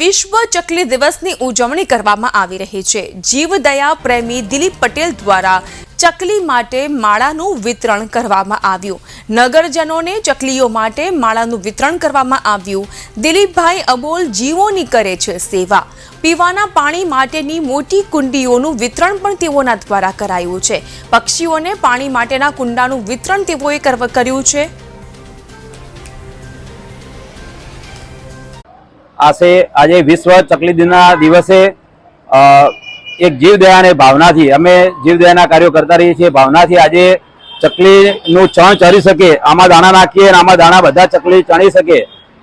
વિશ્વ ચકલી દિવસની ઉજવણી કરવામાં આવી રહી છે. જીવદયા પ્રેમી દિલીપ પટેલ દ્વારા ચકલી માટે માળાનું વિતરણ કરવામાં આવ્યું. નગરજનોને ચકલીઓ માટે માળાનું વિતરણ કરવામાં આવ્યું. દિલીપભાઈ અબોલ જીવોની કરે છે સેવા. પીવાના પાણી માટેની મોટી કુંડીઓનું વિતરણ પણ તેઓના દ્વારા કરાયું છે. પક્ષીઓને પાણી માટેના કુંડાનું વિતરણ તેઓએ કર્યું છે. આશે આજે વિશ્વ ચકલી દિનના દિવસે એક જીવદયાની ભાવનાથી, અમે જીવદયાના કાર્યો કરતા રહીએ છીએ, ભાવનાથી આજે ચકલીનું ચણ ચરી શકે, આમાં દાણા નાખીએ અને આમાં દાણા બધા ચકલી ચણી શકે,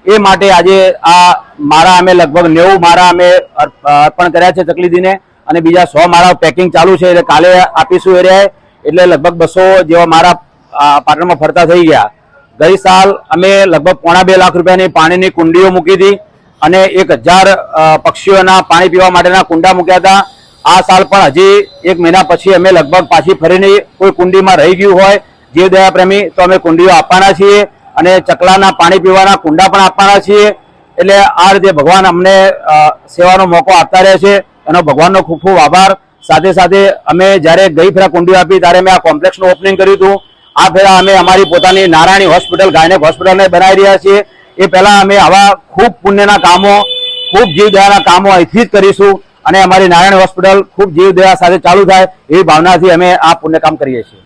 એ માટે આજે આ મારા અમે લગભગ નેવું મારા અમે અર્પ- અર્પણ કર્યા છે ચકલી દિને અને બીજા સો મારા પેકિંગ ચાલુ છે, એટલે કાલે આપીશું એ રહ્યા, એટલે લગભગ બસો જેવા મારા પાટણમાં ફરતા થઈ ગયા. ગઈ સાલ અમે લગભગ પોણા બે લાખ રૂપિયાની પાણીની કુંડીઓ મૂકી હતી અને એક હજાર પક્ષીઓના પાણી પીવા માટેના કુંડા મૂક્યા હતા. આ સાલ પણ હજી એક મહિના પછી અમે લગભગ પાછી ફરીને કોઈ કુંડીમાં રહી ગયું હોય જીવદયા પ્રેમી, તો અમે કુંડીઓ આપવાના છીએ અને ચકલાના પાણી પીવાના કુંડા પણ આપવાના છીએ. એટલે આ રીતે ભગવાન અમને સેવાનો મોકો આપતા રહે છે. એનો ભગવાનનો ખૂબ ખૂબ આભાર. સાથે સાથે અમે જ્યારે ગઈ ફેરા કુંડીઓ આપી ત્યારે અમે આ કોમ્પ્લેક્ષનું ઓપનિંગ કર્યું હતું. આ ફેરા અમે અમારી પોતાની નારાયણી હોસ્પિટલ, ગાયનેક હોસ્પિટલને બનાવી રહ્યા છીએ. એ પહેલાં અમે આવા ખૂબ પુણ્યના કામો, ખૂબ જીવદયાના કામો અહીંથી જ કરીશું અને અમારી નારાયણ હોસ્પિટલ ખૂબ જીવદયા સાથે ચાલુ થાય એવી ભાવનાથી અમે આ પુણ્યકામ કરીએ છીએ.